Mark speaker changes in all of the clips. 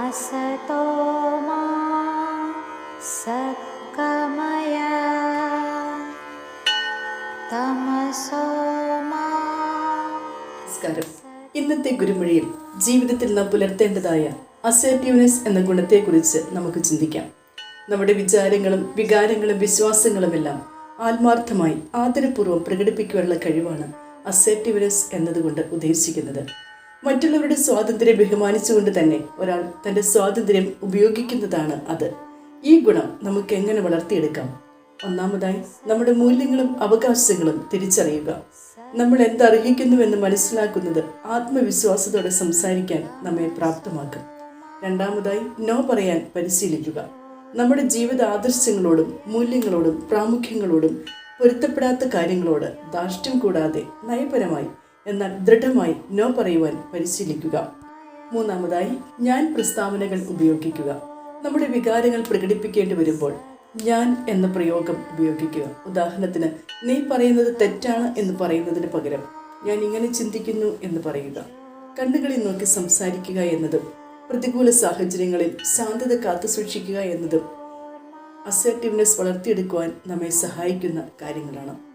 Speaker 1: असतो मा सद्गमय तमसो मा
Speaker 2: നമസ്കാരം ഇന്നത്തെ ഗുരുമൊഴിയിൽ ജീവിതത്തിൽ നാം പുലർത്തേണ്ടതായ അസേർട്ടീവ്നെസ് എന്ന ഗുണത്തെക്കുറിച്ച് നമുക്ക് ചിന്തിക്കാം നമ്മുടെ വിചാരങ്ങളും വികാരങ്ങളും വിശ്വാസങ്ങളുമെല്ലാം ആത്മാർത്ഥമായി ആദരപൂർവ്വം പ്രകടിപ്പിക്കുവാനുള്ള കഴിവാണ് അസേർട്ടീവ്നെസ് എന്നതുകൊണ്ട് ഉദ്ദേശിക്കുന്നത് മറ്റുള്ളവരുടെ സ്വാതന്ത്ര്യം ബഹുമാനിച്ചുകൊണ്ട് തന്നെ ഒരാൾ തന്റെ സ്വാതന്ത്ര്യം ഉപയോഗിക്കുന്നതാണ് അത്. ഈ ഗുണം നമുക്ക് എങ്ങനെ വളർത്തിയെടുക്കാം? ഒന്നാമതായി നമ്മുടെ മൂല്യങ്ങളും അവകാശങ്ങളും തിരിച്ചറിയുക. നമ്മൾ എന്തർഹിക്കുന്നുവെന്ന് മനസ്സിലാക്കുന്നത് ആത്മവിശ്വാസത്തോടെ സംസാരിക്കാൻ നമ്മെ പ്രാപ്തമാക്കും. രണ്ടാമതായി നോ പറയാൻ പരിശീലിക്കുക. നമ്മുടെ ജീവിത ആദർശങ്ങളോടും മൂല്യങ്ങളോടും പ്രാമുഖ്യങ്ങളോടും പൊരുത്തപ്പെടാത്ത കാര്യങ്ങളോട് ധാർഷ്ട്യം കൂടാതെ നയപരമായി എന്നാൽ ദൃഢമായി നോ പറയുവാൻ പരിശീലിക്കുക. മൂന്നാമതായി ഞാൻ പ്രസ്താവനകൾ ഉപയോഗിക്കുക. നമ്മുടെ വികാരങ്ങൾ പ്രകടിപ്പിക്കേണ്ടി വരുമ്പോൾ ഞാൻ എന്ന പ്രയോഗം ഉപയോഗിക്കുക. ഉദാഹരണത്തിന് നീ പറയുന്നത് തെറ്റാണ് എന്ന് പറയുന്നതിന് പകരം ഞാൻ ഇങ്ങനെ ചിന്തിക്കുന്നു എന്ന് പറയുക. കണ്ണുകളിൽ നോക്കി സംസാരിക്കുക എന്നതും പ്രതികൂല സാഹചര്യങ്ങളിൽ ശാന്തത കാത്തു സൂക്ഷിക്കുക എന്നതും അസർട്ടീവ്നെസ് വളർത്തിയെടുക്കുവാൻ നമ്മെ സഹായിക്കുന്ന കാര്യങ്ങളാണ്.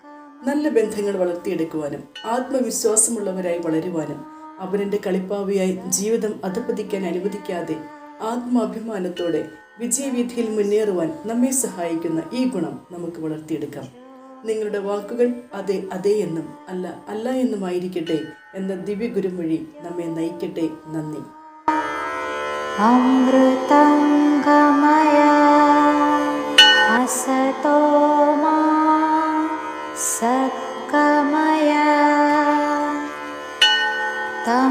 Speaker 2: നല്ല ബന്ധങ്ങൾ വളർത്തിയെടുക്കുവാനും ആത്മവിശ്വാസമുള്ളവരായി വളരുവാനും അവരന്റെ കളിപ്പാവിയായി ജീവിതം അധപ്പതിക്കാൻ അനുവദിക്കാതെ ആത്മാഭിമാനത്തോടെ വിജയവീഥിയിൽ മുന്നേറുവാൻ നമ്മെ സഹായിക്കുന്ന ഈ ഗുണം നമുക്ക് വളർത്തിയെടുക്കാം. നിങ്ങളുടെ വാക്കുകൾ അതെ അതെ എന്നും അല്ല അല്ല എന്നുമായിരിക്കട്ടെ എന്ന ദിവ്യഗുരു വഴി നമ്മെ നയിക്കട്ടെ. നന്ദി.
Speaker 1: അമൃതം